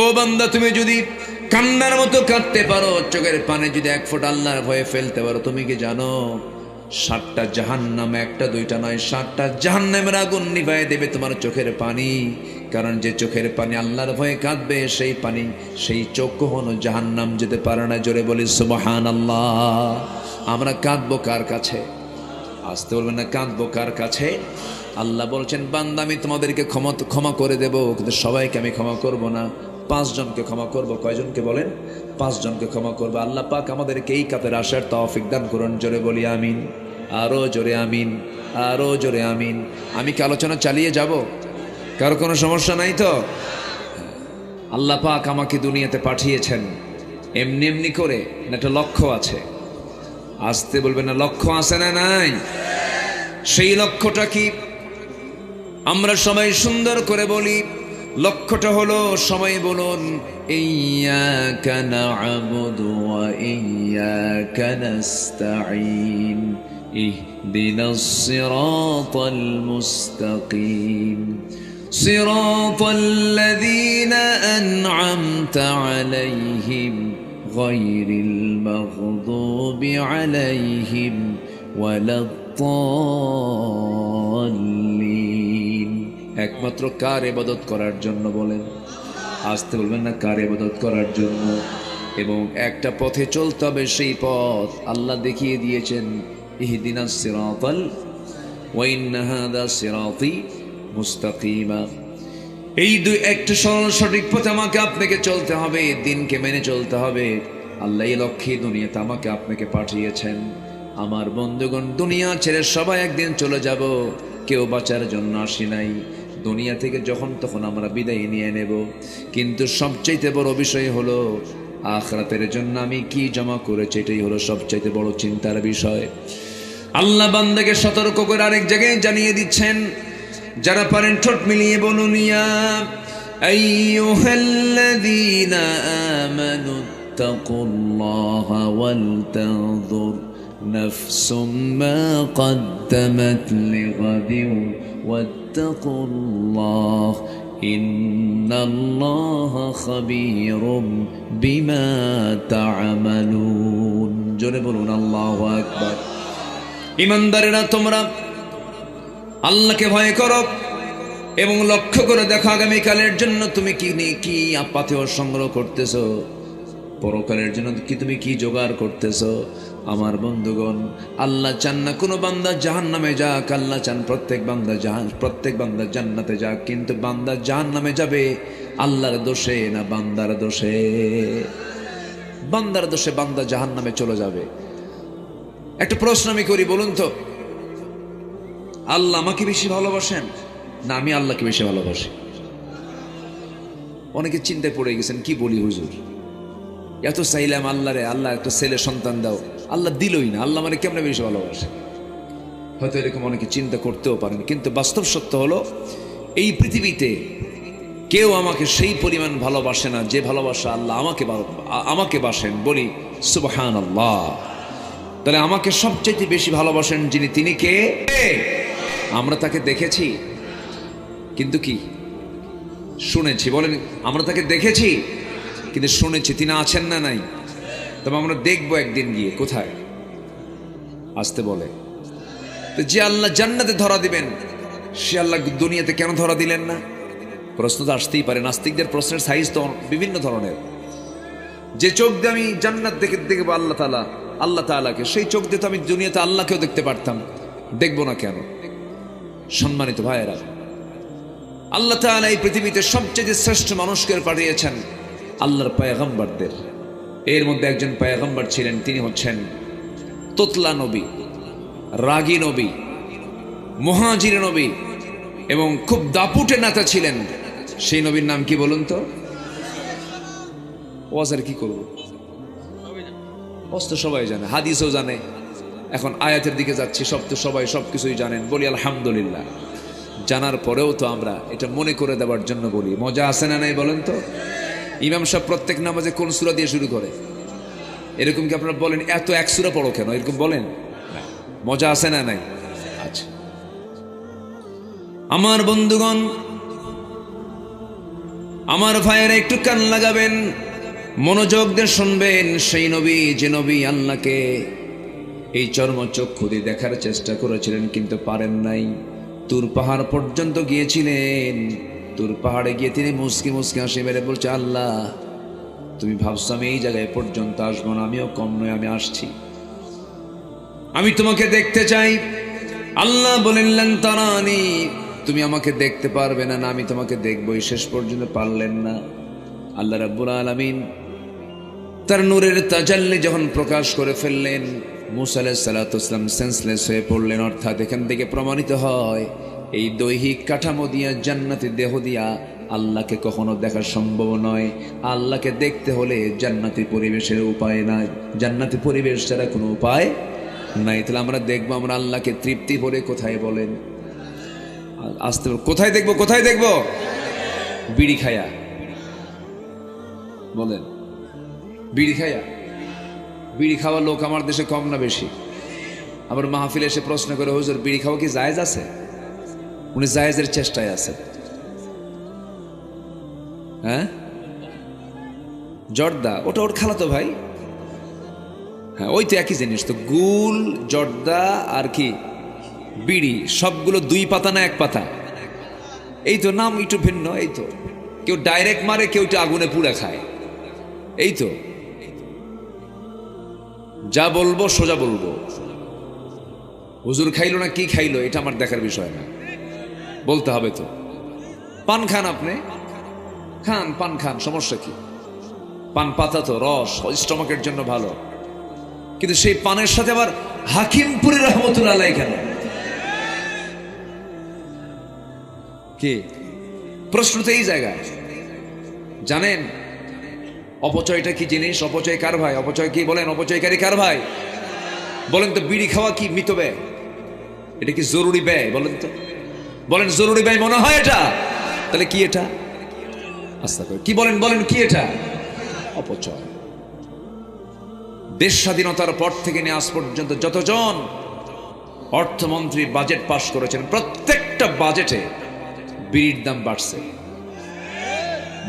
ও বান্দা, তুমি যদি কান্নার মতো কাঁদতে পারো, চোখের পানে যদি এক ফোঁটা আল্লাহর ভয়ে ফেলতে পারো, তুমি কি জানো? সাতটা জাহান্নাম একটা, দুইটা নয়, সাতটা জাহান্নামের আগুন নিভাই দেবে তোমার চোখের পানি। কারণ যে চোখের পানি আল্লাহর ভয়ে কাঁদবে, সেই পানি, সেই চোখ কখনো জাহান্নাম যেতে পারে না। জোরে বলি সুবহান আল্লাহ আমরা কাঁদবো কার কাছে? আসতে বলবেন না, কাঁদবো কার কাছে? আল্লাহ বলছেন, বান্দা, আমি তোমাদেরকে ক্ষমা ক্ষমা করে দেব, কিন্তু সবাইকে আমি ক্ষমা করব না। পাঁচজনকে ক্ষমা করব। কয়জনকে বলেন? পাঁচজনকে ক্ষমা করব। আল্লাহ পাক আমাদেরকে এই কাপের আসার তৌফিক দান করুন। জোরে বলি আমিন। আরও জোরে আমিন। আরও জোরে আমিন। আমি কি আলোচনা চালিয়ে যাব? কারও কোনো সমস্যা নাই তো? আল্লাহ পাক আমাকে দুনিয়াতে পাঠিয়েছেন। এমনি এমনি করে একটা লক্ষ্য আছে। আসতে বলবেন না, লক্ষ্য আছে না নাই? সেই লক্ষ্যটা কি? আমরা সবাই সুন্দর করে বলি লক্ষ্যটা হলো সবাই বলুন ইয়াকা না'বুদু ওয়া ইয়াকা নাস্তাঈন ইহদিনাস সিরাতাল মুস্তাকিম صراط الذين أنعمت عليهم غير المغضوب عليهم ولا الضالين একমাত্র কার এবাদত করার জন্য বলেন। আসতে বলবেন না কার এবাদত করার জন্য। এবং একটা পথে চলতে হবে সেই পথ আল্লাহ দেখিয়ে দিয়েছেন, ইহদিনাস সিরাতাল ওয়া ইন্না হাদা সিরাতি মুস্তাকিমা। এই দুই একটা সরল সঠিক পথে আমাকে আপনাকে চলতে হবে, দিনকে মেনে চলতে হবে। আল্লাহ এই লক্ষ্যে দুনিয়াতে আমাকে আপনাকে পাঠিয়েছেন। আমার বন্ধুগণ, দুনিয়া ছেড়ে সবাই একদিন চলে যাব, কেউ বাঁচার জন্য আসি নাই। দুনিয়া থেকে যখন তখন আমরা বিদায় নিয়ে নেব কিন্তু সবচাইতে বড় বিষয় হলো আখরাতের জন্য আমি কি জমা করেছি এটাই হলো সবচাইতে বড় চিন্তার বিষয় আল্লাহ বান্দাকে সতর্ক করে আরেক জায়গায় জানিয়ে দিচ্ছেন যারা পারেন ঠোঁট মিলিয়ে বলুন ইয়া আইয়ুহাল্লাযীনা আমানু তাকুল্লাহা ওয়াল তানজুর নাফসুম মা قدمت لغد واتقوا الله إن الله خبير بما تعملون জোরে বলুন আল্লাহু আকবার ইমানদারেরা তোমরা আল্লাহকে ভয় করো এবং লক্ষ্য করে দেখো আগামীকালের জন্য তুমি কি নি- কি পাথেয় সংগ্রহ করতেছো পরকালের জন্য কি তুমি কি জোগাড় করতেছো আমার বন্ধুগণ, আল্লাহ চান না কোনো বান্দা জাহান নামে যাক, আল্লাহ চান প্রত্যেক বান্দা জাহান, প্রত্যেক বান্দা জান্নাতে যাক, কিন্তু বান্দা জাহান নামে যাবে আল্লাহর দোষে না বান্দার দোষে? বান্দার দোষে বান্দা জাহান নামে চলে যাবে। একটা প্রশ্ন আমি করি, বলুন তো। আল্লাহ আমাকে বেশি ভালোবাসেন? না, আমি আল্লাহকে বেশি ভালোবাসি। অনেকে চিন্তায় পড়ে গেছেন, কি বলি হুজুর? এত চাইলাম আল্লাহ রে আল্লাহ একটা ছেলে সন্তান দাও। আল্লাহ দিলই না, আল্লাহ মানে কেমনে বেশি ভালোবাসে? হয়তো এরকম অনেকে চিন্তা করতেও পারেন, কিন্তু বাস্তব সত্য হলো, এই পৃথিবীতে কেউ আমাকে সেই পরিমাণ ভালোবাসে না যে ভালোবাসা আল্লাহ আমাকে আমাকে বাসেন। বলি সুবহান আল্লাহ তাহলে আমাকে সবচেয়ে বেশি ভালোবাসেন যিনি, তিনি কে? আমরা তাকে দেখেছি। কিন্তু কি? শুনেছি। বলেন, আমরা তাকে দেখেছি? কিন্তু শুনেছি। তিনি আছেন না নাই? তবে আমরা দেখব একদিন গিয়ে, কোথায়? আসতে বলে। তো যে আল্লাহ জান্নাতে ধরা দিবেন, সে আল্লাহ দুনিয়াতে কেন ধরা দিলেন না? প্রশ্ন তো আসতেই পারে, নাস্তিকদের প্রশ্নের সাইজ তো বিভিন্ন ধরনের। যে চোখ দিয়ে আমি জান্নাত দেখে দেখব আল্লাহ তালা আল্লাহ তালাকে সেই চোখ দিয়ে তো আমি দুনিয়াতে আল্লাহকেও দেখতে পারতাম। দেখব না কেন? সম্মানিত ভাইয়েরা, আল্লাহ তাআলা এই পৃথিবীতে সবচেয়ে শ্রেষ্ঠ মানুষকে পাঠিয়েছেন, আল্লাহর পায়গম্বরদের। এর মধ্যে একজন পায়গম্বর ছিলেন, তিনি হচ্ছেন তোতলা নবী, রাগী নবী, মহাজির নবী এবং খুব দাপুটে নেতা ছিলেন। সেই নবীর নাম কি বলুন তো? ওয়াজার কি করব? অস্ত সবাই জানে, হাদিসও জানে। এখন আয়াতের দিকে যাচ্ছি, সব তো সবাই সব কিছুই জানেন। বলি, আলহামদুলিল্লাহ। জানার পরেও তো আমরা এটা মনে করে দেওয়ার জন্য বলি। মজা আছে না নাই বলেন তো? ইমাম সাহেব প্রত্যেক নামাজে কোন সুরা দিয়ে শুরু করে? এরকম কি আপনারা বলেন, এত এক সুরা পড়ো কেন? এরকম বলেন? মজা আছে না নাই? আচ্ছা। আমার বন্ধুগণ, আমার ভাইয়েরা একটু কান লাগাবেন, মনোযোগ দিয়ে শুনবেন সেই নবী, যে নবী আল্লাহকে এই চর্মচক্ষু দিয়ে দেখার চেষ্টা করেছিলেন, কিন্তু পারেন নাই। তুর পাহাড় পর্যন্ত গিয়েছিলেন। তুর পাহাড়ে গিয়ে তিনি মুসকি মুসকি হাসি মেরে বলছে, আল্লাহ, তুমি ভাবছ আমি এই জায়গায় পর্যন্ত আসব না, আমিও কম নয় আমি আসছি। আমি তোমাকে দেখতে চাই। আল্লাহ বলেনলেন তারানি, তুমি আমাকে দেখতে পারবে না না, আমি তোমাকে দেখবই, শেষ পর্যন্ত পারলেন না। আল্লাহ রাব্বুল আলামিন তার নূরের তাজাল্লি যখন প্রকাশ করে ফেললেন, মুসা আলাহ সালাতাম সেন্সলেস হয়ে পড়লেন, অর্থাৎ এখান থেকে প্রমাণিত হয় এই দৈহিক কাঠামো দিয়া, জান্নাতি দেহ দিয়া আল্লাহকে কখনো দেখা সম্ভব নয়। আল্লাহকে দেখতে হলে জান্নাতি পরিবেশের উপায় নাই। জান্নাতি পরিবেশ ছাড়া কোনো উপায় নাই। তাহলে আমরা দেখব আমরা আল্লাহকে তৃপ্তি ভরে কোথায় বলেন? আসতে কোথায় দেখব কোথায় দেখব? বিড়ি খায়া। বলেন, বিড়ি খায়া। বিড়ি খাওয়া লোক আমার দেশে কম না বেশি। আবার মাহফিলে এসে প্রশ্ন করে, হুজুর, বিড়ি খাওয়া কি জায়জ আছে? উনি জায়েজের চেষ্টায় আছে হ্যাঁ? জর্দা, ওটা ওর খালাতো ভাই? হ্যাঁ ওই তো একই জিনিস তো, গুল, জর্দা আর কি, বিড়ি, সবগুলো দুই পাতা না এক পাতা? এই তো নাম একটু ভিন্ন, এই তো। কেউ ডাইরেক্ট মারে, কেউ একটু আগুনে পুড়ে খায়। এই তো। যা বলব, সোজা বলব। হুজুর খাইলো না, কি খাইলো? এটা আমার দেখার বিষয় না। বলতে হবে তো। পান খান আপনি? খান, পান খান, সমস্যা কি? পান পাতা তো, রস, স্টমাকের জন্য ভালো। কিন্তু সেই পানের সাথে আবার হাকিমপুরি রহমতুল্লাহ কেন? কি? প্রশ্ন তো এই জায়গায়। জানেন, অপচয়টা কি জিনিস? অপচয় কার ভাই? অপচয় কি বলেন? অপচয়কারী কার ভাই? বলেন তো, বিড়ি খাওয়া কি মৃত ব্যয়? এটা কি জরুরি ব্যয়? বলেন তো। বলেন, জরুরি ব্যয় মনে হয় এটা? তাহলে কি এটা? আস্তে করে, কি বলেন বলেন, কি এটা? অপচয়। দেশ স্বাধীনতার পর থেকে নিয়ে আজ পর্যন্ত যতজন অর্থমন্ত্রী বাজেট পাশ করেছেন, প্রত্যেকটা বাজেটে বিড়ির দাম বাড়ছে।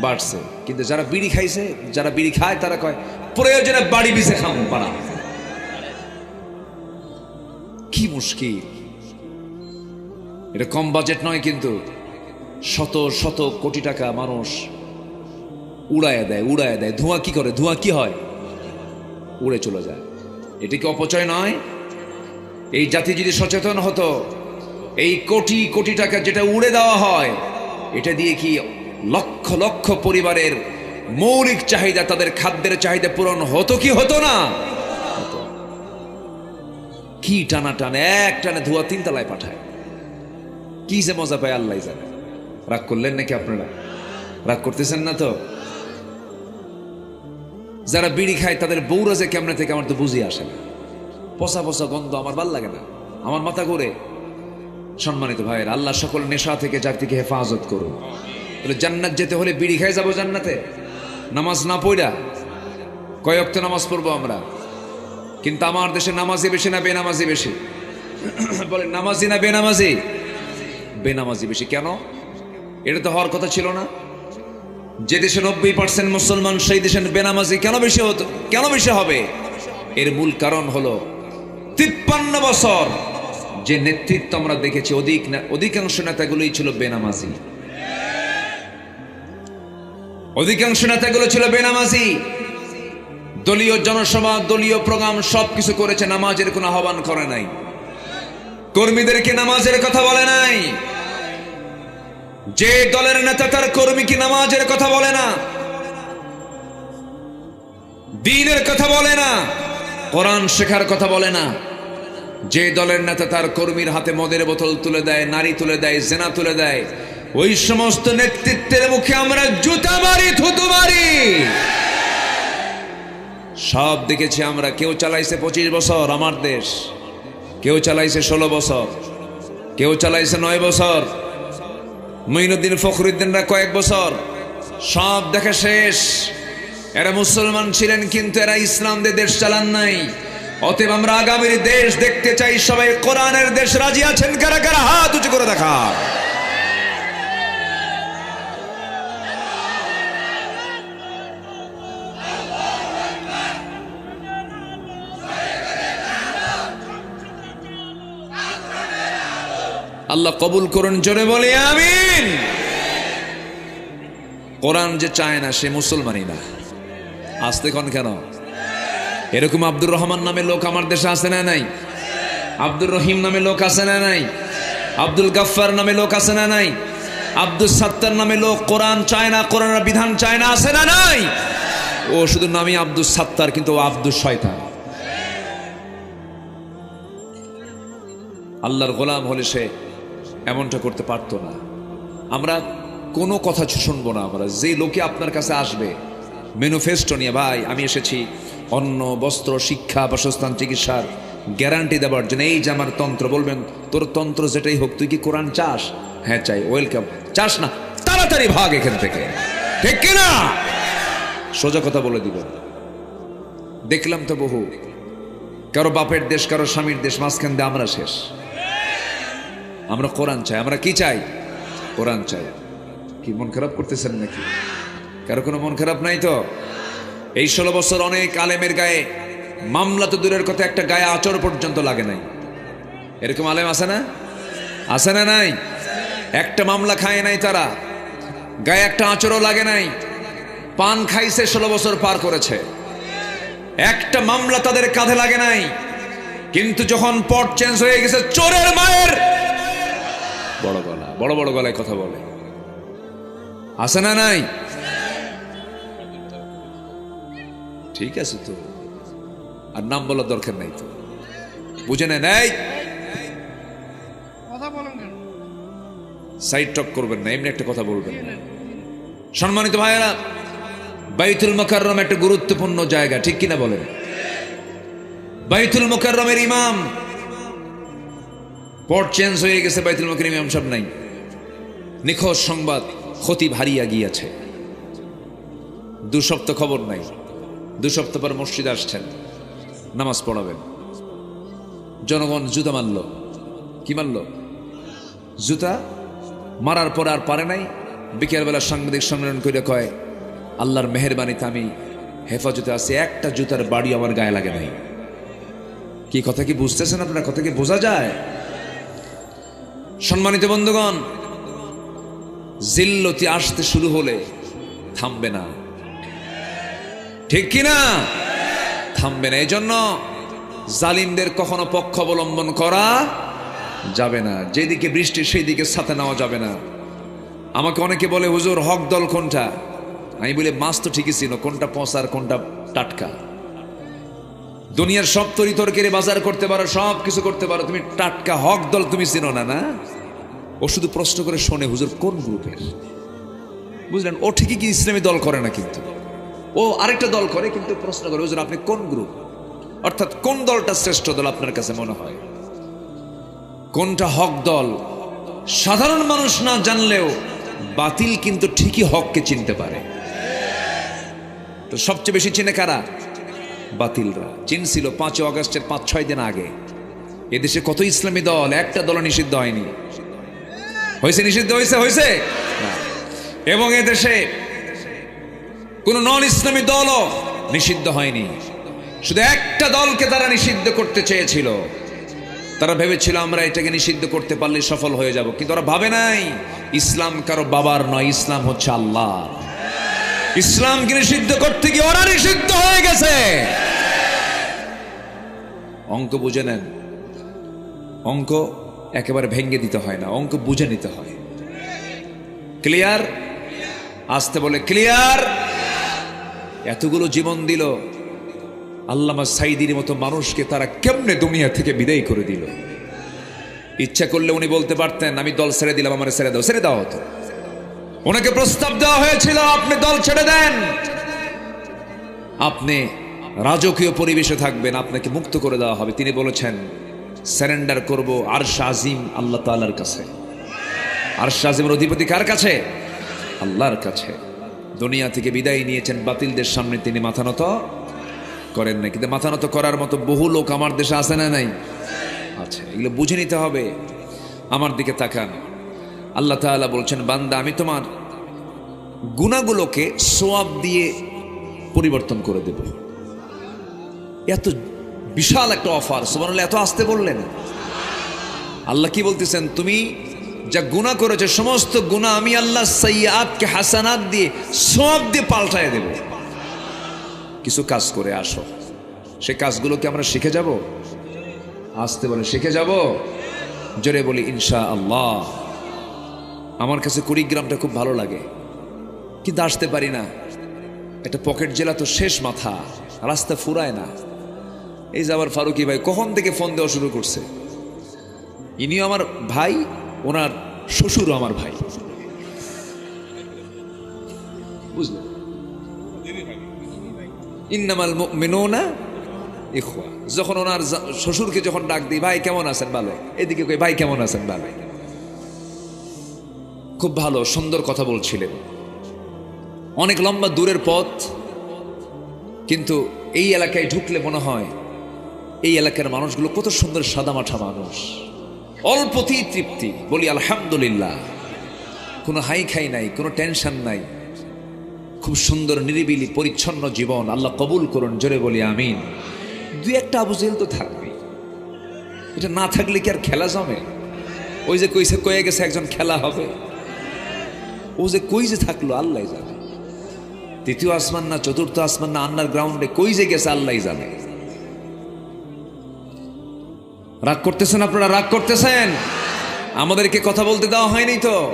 বাড়ছে। কিন্তু যারা বিড়ি খাইছে, যারা বিড়ি খায়, তারা কয়, প্রয়োজনে বাড়ি বিছে খাম পারা কি মুশকিল। এটা কম বাজেট নয়, কিন্তু শত শত কোটি টাকা মানুষ উড়ায় দেয় উড়ায় দেয়। ধোঁয়া কি করে? ধোঁয়া কি হয়? উড়ে চলে যায়। এটা কি অপচয় নয়? এই জাতি যদি সচেতন হতো, এই কোটি কোটি টাকা যেটা উড়ে দেওয়া হয়, এটা দিয়ে কি লক্ষ লক্ষ পরিবারের মৌলিক চাহিদা, তাদের খাদ্যের চাহিদা পূরণ হতো কি হতো না? কি টানা টানে এক টানে ধোয়া তিন তলায় পাঠায়। কি যে মজা পায় আল্লাহ জানে। রাগ করলেন নাকি আপনারা? রাগ করতেছেন না তো? যারা বিড়ি খায়, তাদের বউরা যে কেমনে থেকে আমার তো বুঝি আসে না। পচা পচা গন্ধ আমার ভালো লাগে না। আমার মাথা করে সম্মানিত ভাইয়ের, আল্লাহ সকল নেশা থেকে জাতিকে হেফাজত করুন। তাহলে জান্নাত যেতে হলে বিড়ি খাই যাব জান্নাতে? নামাজ না পড়া কয়েকটা নামাজ পড়ব আমরা? কিন্তু আমার দেশে নামাজি বেশি না বেনামাজি বেশি? বলে নামাজি না বেনামাজি? বেনামাজি বেশি। কেন? এটা তো হওয়ার কথা ছিল না। যে দেশে নব্বই পার্সেন্ট মুসলমান, সেই দেশে বেনামাজি কেন বেশি হতো? কেন বেশি হবে? এর মূল কারণ হলো তিপ্পান্ন বছর যে নেতৃত্ব আমরা দেখেছি, অধিক অধিকাংশ নেতাগুলোই ছিল বেনামাজি। অধিকাংশ নেতাগুলো ছিল বেনামাজি। দলীয় জনসভা, দলীয় প্রোগ্রাম সবকিছু করেছে, নামাজের কোনো আহ্বান করে নাই। কর্মীদেরকে নামাজের কথা বলে নাই। যে দলের নেতা তার কর্মী কি নামাজের কথা বলে না? দিনের কথা বলে না? কোরআন শেখার কথা বলে না? যে দলের নেতা তার কর্মীর হাতে মদের বোতল তুলে দেয়, নারী তুলে দেয়, জেনা তুলে দেয়, ওই সমস্ত নেতৃত্বের মুখে আমরা জুতা মারি, থুতু মারি। সব দেখেছি আমরা। কেউ চালাইছে পঁচিশ বছর আমার দেশ, কেউ চালাইছে ষোলো বছর, কেউ চালাইছে নয় বছর। মঈনুদ্দিন ফখরুদ্দিনরা কয়েক বছর সব দেখা শেষ। এরা মুসলমান ছিলেন কিন্তু এরা ইসলাম দিয়ে দেশ চালান নাই। অতএব আমরা আগামীর দেশ দেখতে চাই, সবাই কোরআনের দেশ রাজি আছেন? কারা কারা হাত উঁচু করে দেখা আল্লাহ কবুল করুন, জোরে বলি, আমিন। কোরআন যে চায় না, সে মুসলমানই না। আসতে কন কেন? এরকম আব্দুর রহমান নামে লোক আমার দেশে আছে না নাই? আব্দুর রহিম নামে লোক আছে না নাই? আব্দুল গাফফার নামে লোক আছে না নাই? আব্দুল সাত্তার নামে লোক কোরআন চায় না, কোরআনের বিধান চায় না, আছে না নাই? ও, শুধু নামই আব্দুল সাত্তার, কিন্তু ও আব্দুল শয়তান। আল্লাহর গোলাম হলে সে এমনটা করতে পারতো না। আমরা কোনো কথা শুনব না আমরা। যে লোকে আপনার কাছে আসবে ম্যানুফেস্টো নিয়ে, ভাই, আমি এসেছি। অন্ন, বস্ত্র, শিক্ষা, বাসস্থান, চিকিৎসার গ্যারান্টি দেওয়ার জন্য। এই যে আমার তন্ত্র, বলবেন, তোর তন্ত্র যেটাই হোক, তুই কি কোরআন চাস? হ্যাঁ চাই। ওয়েলকাম চাস না, তাড়াতাড়ি ভাগ এখান থেকে। ঠিক কিনা সোজা কথা বলে দিব। দেখলাম তো বহু। কারও বাপের দেশ, কারও স্বামীর দেশ, মাঝখান দিয়ে আমরা শেষ। আমরা কোরআন চাই, আমরা কি চাই? কোরআন চাই। কি, মন খারাপ করতেছেন নাকি? কারও কোনো মন খারাপ নাই তো? এই ষোলো বছর অনেক আলেমের গায়ে মামলা তো দূরের কথা, একটা গায়ে আচর পর্যন্ত লাগে নাই। এরকম আলেম আছে না? আছে না নাই? একটা মামলা খায় নাই তারা, গায়ে একটা আচরও লাগে নাই। পান খাইছে ষোলো বছর পার করেছে। একটা মামলা তাদের কাঁধে লাগে নাই। কিন্তু যখন পট চেঞ্জ হয়ে গেছে, চোরের মায়ের বড় গলা বড় বড় গলায় কথা বলে। আছে না নাই? ঠিক আছে তো। আর নাম বলার দরকার নাই তো। বুঝে বলেন কেন? সাইড টক করবেন না এমনি একটা কথা বলবেন সম্মানিত ভাইয়েরা বাইতুল মোকাররম একটা গুরুত্বপূর্ণ জায়গা ঠিক কিনা বলেন? বাইতুল মোকাররমের ইমাম পট চেঞ্জ হয়ে গেছে বাইতুল মোকার ইমাম সব নাই। নিখোঁজ সংবাদ ক্ষতি হারিয়া গিয়েছে। দু সপ্তাহ খবর নাই। দু সপ্তাহ পর মসজিদ আসছেন। নামাজ পড়াবেন। জনগণ জুতা মারল। কি মারল? জুতা? মারার পর আর পারে নাই। বিকেলবেলা সাংবাদিক সম্মেলন করে কয়, আল্লাহর মেহরবানিতে আমি হেফাজতে আছি, একটা জুতার বাড়ি আমার গায়ে লাগে নাই। কি কথা কি বুঝতেছেন আপনার? কথা কি বোঝা যায়? সম্মানিত বন্ধুগণ, জিল্লতি আসতে শুরু হলে থামবে না। ঠিক কি না থামবে না। এই জন্য জালিমদের কখনো পক্ষ অবলম্বন করা যাবে না। যেদিকে বৃষ্টি সেই দিকে সাথে নেওয়া যাবে না। আমাকে অনেকে বলে, হুজুর, হক দল কোনটা? আমি বলি, মাছ তো ঠিকই ছিল। কোনটা পচার কোনটা টাটকা? দুনিয়ার সব তরি তরকারি বাজার করতে পারো, সব কিছু করতে পারো। তুমি টাটকা হক দল তুমি চিনো না না? ও শুধু প্রশ্ন করে শোনে, হুজুর, কোন গ্রুপের? বুঝলেন? ও ঠিকই কি ইসলামী দল করে না কিন্তু? ও আরেকটা দল করে কিন্তু প্রশ্ন করে, হুজুর, আপনি কোন গ্রুপ? অর্থাৎ কোন দলটা শ্রেষ্ঠ দল আপনার কাছে মনে হয়? কোনটা হক দল? সাধারণ মানুষ না জানলেও বাতিল কিন্তু ঠিকই হককে চিনতে পারে। তো সবচেয়ে বেশি চিনে কারা? বাতিলরা। চিনছিল পাঁচই অগস্টের পাঁচ, ছয় দিন আগে। এদেশে কত ইসলামী দল? একটা দল নিষিদ্ধ হয়নি। হয়েছে নিষিদ্ধ? হয়েছে হয়েছে? এবং এদেশে কোন নন ইসলামী দলও নিষিদ্ধ হয়নি। শুধু একটা দলকে তারা নিষিদ্ধ করতে চেয়েছিল। তারা ভেবেছিল, আমরা এটাকে নিষিদ্ধ করতে পারলে সফল হয়ে যাব। কিন্তু ওরা ভাবে নাই, ইসলাম কারও বাবার নয়, ইসলাম হচ্ছে আল্লাহ ইসলামকে নিষিদ্ধ করতে গিয়ে ওরা নিষিদ্ধ হয়ে গেছে? অঙ্ক বুঝে নেন। অঙ্ক একেবারে ভেঙ্গে দিতে হয় না, অঙ্ক বুঝে নিতে হয়। ক্লিয়ার? আসতে বলে, ক্লিয়ার? এতগুলো জীবন দিল। আল্লামা সাইদির মতো মানুষকে তারা কেমনে দুনিয়া থেকে বিদায় করে দিল? ইচ্ছা করলে উনি বলতে পারতেন, আমি দল ছেড়ে দিলাম, আমার ছেড়ে দাও। ছেড়ে দাও হতো ওনাকে প্রস্তাব দেওয়া হয়েছিল, আপনি দল ছেড়ে দেন। আপনি রাজকীয় পরিবেশে থাকবেন, আপনাকে মুক্ত করে দেওয়া হবে। তিনি বলেছেন স্যারেন্ডার করব আর আজিম আল্লাহ তালার কাছে। আর আজিমের অধিপতি কার কাছে? আল্লাহর কাছে। দুনিয়া থেকে বিদায় নিয়েছেন বাতিলদের সামনে, তিনি মাথা নত করেন না কিন্তু মাথা নত করার মতো বহু লোক আমার দেশে আছে না নাই? আচ্ছা এগুলো বুঝে নিতে হবে। আমার দিকে তাকান। আল্লাহ তাআলা বলছেন, বান্দা, আমি তোমার গুণাগুলোকে সোয়াব দিয়ে পরিবর্তন করে দেব। এত বিশাল একটা অফার, সুবহানাল্লাহ, এত আসতে বললেন আল্লাহ কি বলতেছেন, তুমি যা গুণা করেছ, সমস্ত গুণা আমি আল্লাহ সৈয়াদকে হাসানাত দিয়ে সব দিয়ে পাল্টায় দেব। কিছু কাজ করে আসো। সে কাজগুলোকে আমরা শিখে যাব? আসতে বলে, শিখে যাব? জোরে বলি ইনশা আল্লাহ আমার কাছে কুড়িগ্রামটা খুব ভালো লাগে। কিন্তু আসতে পারি না। একটা পকেট জেলা তো শেষ মাথা, রাস্তা ফুরায় না। এই যে আবার ফারুকি ভাই, কখন থেকে ফোন দেওয়া শুরু করছে? ইনিও আমার ভাই, ওনার শ্বশুরও আমার ভাই। বুঝলেন ইন্নামাল মেনোনা ইখওয়া। যখন ওনার শ্বশুরকে যখন ডাক দিই, ভাই, কেমন আছেন? ভালো এদিকে কই, ভাই, কেমন আছেন? ভালো খুব ভালো, সুন্দর কথা বলছিলেন। অনেক লম্বা দূরের পথ, কিন্তু এই এলাকায় ঢুকলে মনে হয় এই এলাকার মানুষগুলো কত সুন্দর সাদামাঠা মানুষ। অল্পতেই তৃপ্তি, বলি আলহামদুলিল্লাহ। কোনো হাই খাই নাই, কোনো টেনশন নাই। খুব সুন্দর, নিরিবিলি, পরিচ্ছন্ন জীবন, আল্লাহ কবুল করুন, জোরে বলি আমিন। দুই একটা আবু জেহেল তো থাকবে এটা না থাকলে কি আর খেলা জমে? ওই যে কইছে, কয়ে গেছে একজন খেলা হবে। ও যে কই যে থাকল, আল্লাহ জানে। তৃতীয় আসমান না, চতুর্থ আসমান না, আন্ডার গ্রাউন্ডে কই যে গেছে, আল্লাহ জানে। রাগ করতেছেন আপনারা, রাগ করতেছেন? আমাদেরকে কথা বলতে দেওয়া হয়নি তো?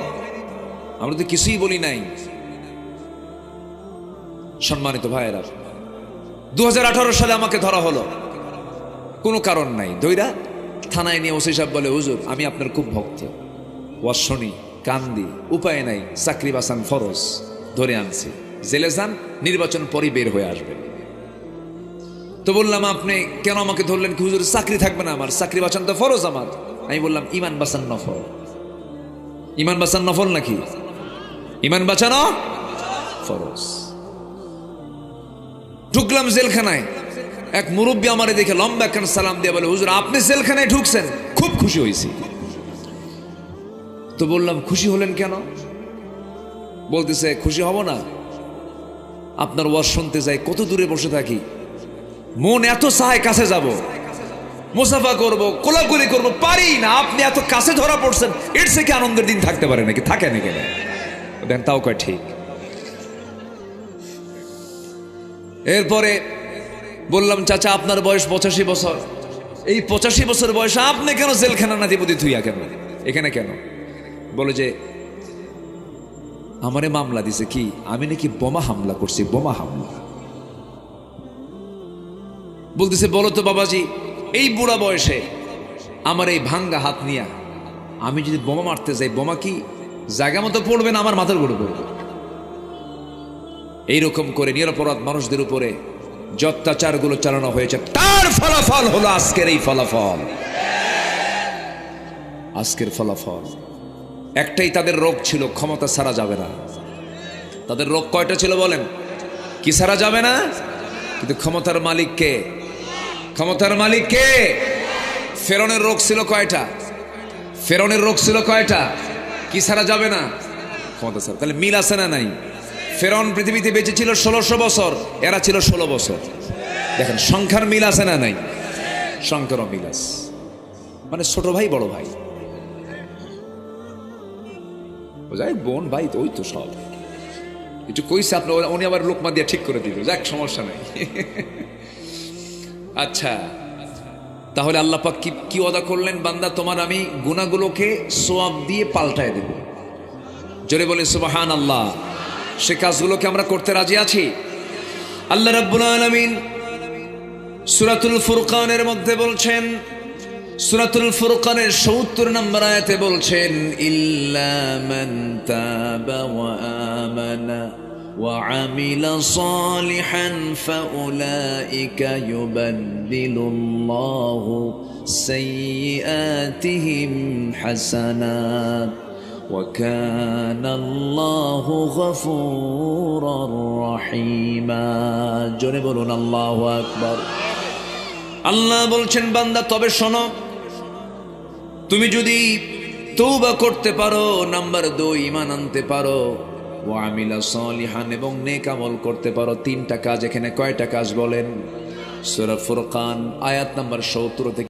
আমরা তো কিছুই বলি নাই। সম্মানিত ভাইয়েরা দু হাজার সালে আমাকে ধরা হলো। কোনো কারণ নাই। দইরা থানায় নিয়ে ওসি সাহেব বলে, হুজুর, আমি আপনার খুব ভক্ত। ওয়াজ কান্দি, উপায় নাই, চাকরি বাসান ফরজ, ধরে আনছি। জেলে যান নির্বাচন পরই বের হয়ে আসবেন তো বললাম, আপনি কেন আমাকে ধরলেন কি হুজুর? চাকরি থাকবে না আমার, চাকরি বাঁচান তো ফরজ আমার। আমি বললাম, ইমান বাঁচান নফল। ইমান বাঁচান নফল নাকি? ইমান বাঁচানো ফরজ। ঢুকলাম জেলখানায়। এক মুরব্বী আমারে দেখে লম্বা একখান সালাম দিয়ে বলে, হুজুর, আপনি জেলখানায় ঢুকছেন, খুব খুশি হয়েছি তো বললাম, খুশি হলেন কেন? বলতেছে, খুশি হব না। আপনার ওয়াজ শুনতে যাই, কত দূরে বসে থাকি। মন এত চায় কাছে যাব। মুসাফা করব, কোলাকুলি করব, পারি না। আপনি এত কাছে ধরা পড়ছেন, এর থেকে আনন্দের দিন থাকতে পারে নাকি? থাকে নাকি দেন, তাও কয়, ঠিক। এরপরে বললাম, চাচা, আপনার বয়স পঁচাশি বছর। এই পঁচাশি বছর বয়সে আপনি কেন জেলখানা না দিব থুইয়া কেন এখানে কেন? বলে যে, আমারে মামলা দিছে কি? আমি নাকি বোমা হামলা করছি, বোমা হামলা। বলতেছে, বলো তো বাবাজি, এই বুড়া বয়সে আমার এই ভাঙ্গা হাত নিয়া আমি যদি বোমা মারতে যাই, বোমা কি জায়গা মতো পড়বে না আমার মাথার উপরে পড়বে? এইরকম করে নিরপরাধ মানুষদের উপরে যে অত্যাচারগুলো চালানো হয়েছে, তার ফলাফল হলো আজকের এই ফলাফল। আজকের ফলাফল। একটাই তাদের রোগ ছিল, ক্ষমতা সারা যাবে না। তাদের রোগ কয়টা ছিল বলেন? কি সারা যাবে না? কিন্তু ক্ষমতার মালিক কে? ক্ষমতার মালিক কে? ফেরনের রোগ ছিল কয়টা? ফেরনের রোগ ছিল কয়টা? কি সারা যাবে না? ক্ষমতা সারা। তাহলে মিল আছে না নাই? ফেরন পৃথিবীতে বেঁচে ছিল ষোলোশো বছর, এরা ছিল ষোলো বছর। দেখেন, সংখ্যার মিল আছে না নাই? সংখ্যারও মিল আছে। মানে ছোট ভাই, বড় ভাই। যাই বোন, ভাই, ওই তো সব। একটু কইছে আপনি উনি আবার লোকমা দিয়ে ঠিক করে দিল। যাক, সমস্যা নাই। আচ্ছা তাহলে আল্লাহ পাক কি কি ওয়াদা করলেন? বান্দা, তোমার আমি গুণাগুলোকে সোয়াব দিয়ে পাল্টায় দেব। জোরে বলে সুবাহান আল্লাহ সে কাজগুলোকে আমরা করতে রাজি আছি? আল্লাহ রাব্বুল আলামিন সূরাতুল ফুরকানের মধ্যে বলছেন সূরাতুল ফুরকানের 70 নম্বর আয়াতে বলছেন ইল্লা মান তাবা ওয়া আমানা وعمل صالحا فأولئك يبدل الله سيئاتهم حسنات وكان الله غفورا رحيما জোরে বলুন আল্লাহু আকবার আল্লাহ বলছেন বান্দা তবে শোনো তুমি যদি তৌবা করতে পারো, নাম্বার দুই ইমান আনতে পারো। ও আমিলা সলিহান, এবং নেক আমল করতে পারো। তিনটা কাজ এখানে কয়টা কাজ বলেন? সুরা ফুরকান, আয়াত নাম্বার সত্তর থেকে